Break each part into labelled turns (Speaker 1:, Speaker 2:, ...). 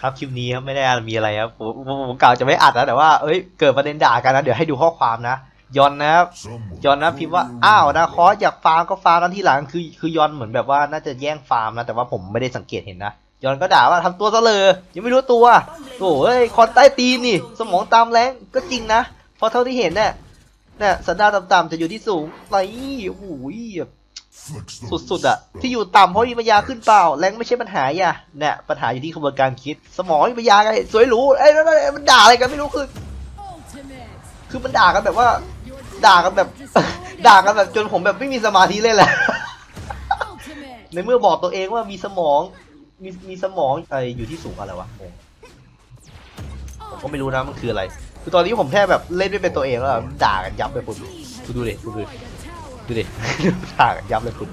Speaker 1: ครับคลิปนี้ครับไม่ได้มีอะไรครับผมผมผมกล่าวจะไม่อัดนะแต่ว่าเอ้ยเกิดประเด็นด่ากันนะเดี๋ยวให้ดูข้อความนะยอนนะครับยอนนะพิมพ์ว่าอ้าวนะคอสอยากฟาร์มก็ฟาร์มกันที่หลังคือคือยอนเหมือนแบบว่าน่าจะแย่งฟาร์มนะแต่ว่าผมไม่ได้สังเกตเห็นนะยอนก็ด่าว่าทำตัวซะเลยยังไม่รู้ตัวโอ้ยคอนใต้ตีนนี่ สมองตามแรงก็จริงนะเพราะเท่าที่เห็นเนี่ยเนี่ยสันดานต่ำๆจะอยู่ที่สูงไรโอ้โหแบบ สุดๆอะที่อยู่ต่ำเพราะมีปัญญาขึ้นเปล่า แรงไม่ใช่ปัญหาอย่าเนี่ยปัญหาอยู่ที่กระบวนการคิด สมองมีปัญญาไงสวยหรูเอ้ยแล้วแล้วมันด่าอะไรกันไม่รู้คือ คือมันด่ากันแบบว่า ด่ากันแบบ ด่ากันแบบจนผมแบบไม่มีสมาธิเล่นแหละในเมื่อบอกตัวเองว่ามีสมอง มีมีสมองไออยู่ที่สูงอะไรวะงงผมก็ไม่รู้นะมันคืออะไร คือตอนนี้ผมแค่แบบเล่นไม่เป็นตัวเองแล้วด่ากันยับเลยคุณคุณดูดิดูดิ ดูดิ ด่ากันยับเลยคุณ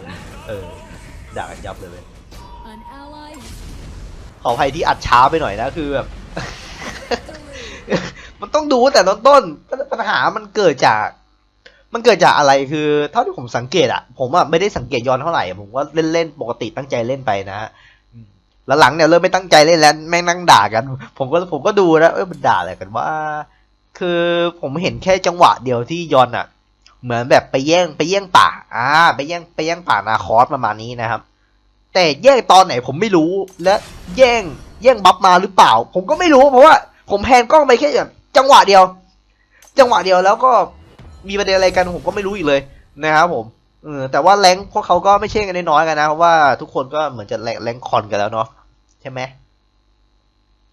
Speaker 1: เออด่ากันยับเลยเว้ยขออภัยที่อัดช้าไปหน่อยนะคือแบบ มันต้องดูแต่ต้นต้นปัญหามันเกิดจาก มันเกิดจากอะไรคือเท่าที่ผมสังเกตอะผมอะไม่ได้สังเกตย้อนเท่าไหร่ผมว่าเล่นเล่นๆปกติตั้งใจเล่นไปนะแล้วหลังเนี่ยเริ่มไม่ตั้งใจเล่นแล้วแม่งนั่งด่ากัน ผมก็ผมก็ดูนะเออมันด่าอะไรกันว่า คือผมเห็นแค่จังหวะเดียวที่ยอนอะ เหมือนแบบไปแย่งไปแย่งป่า อ่า ไปแย่งไปแย่งป่านาคอสประมาณนี้นะครับ แต่แย่งตอนไหนผมไม่รู้ และแย่งแย่งบัฟมาหรือเปล่า ผมก็ไม่รู้เพราะว่า ผมแพนกล้องไปแค่แบบจังหวะเดียว จังหวะเดียวแล้วก็มีประเด็นอะไรกันผมก็ไม่รู้อีกเลยนะครับผมเออแต่ว่าแรงพวกเขาก็ไม่ใช่กันน้อยกันนะเพราะว่าทุกคนก็เหมือนจะแรงแรงคอนกันแล้วเนาะใช่ไหม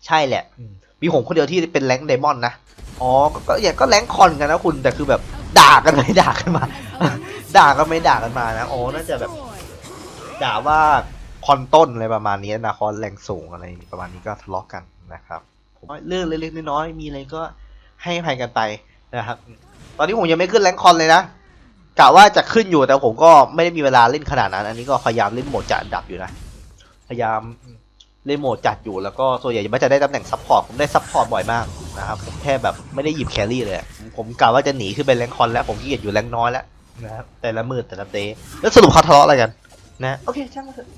Speaker 1: ใช่แหละมีผมคนเดียวที่เป็นแรงไดมอนด์นะอ๋อก็อย่างก็แรงค์คอนกันนะคุณแต่คือแบบ ด่ากันไปด่ากันมา ด่ากันไม่ด่ากันมานะโอ๋อน่าจะแบบ ด่าว่าคอนต้นอะไรประมาณนี้นะคอนแรงสูงอะไรประมาณนี้ก็ทะเลาะกันนะครับเรื่องเล็กๆน้อยๆมีอะไรก็ให้ภัยกันไปนะครับ ตอนนี้ผมยังไม่ขึ้นแรงคอนเลยนะกะว่าจะขึ้นอยู่แต่ผมก็ไม่ได้มีเวลาเล่นขนาดนั้น อันนี้ก็พยายามเล่นโหมดจัดอันดับอยู่นะ พยายาม รีโมทจัดอยู่แล้วก็ส่วนใหญ่ไม่นจะได้ตำแหน่งซัพพอร์ตผมได้ซัพพอร์ตบ่อยมากนะครับผมแค่แบบไม่ได้หยิบแครี่เลย ผมกล่าวว่าจะหนีขึ้นไปแรงคอนแล้วผมขี้เกียจอยู่แรงน้อยแล้วนะครับแต่ละมือแต่ละเดย์แล้วสรุปเขาทะเลาะอะไรกัน นะ โอเคช่างมาเถอะ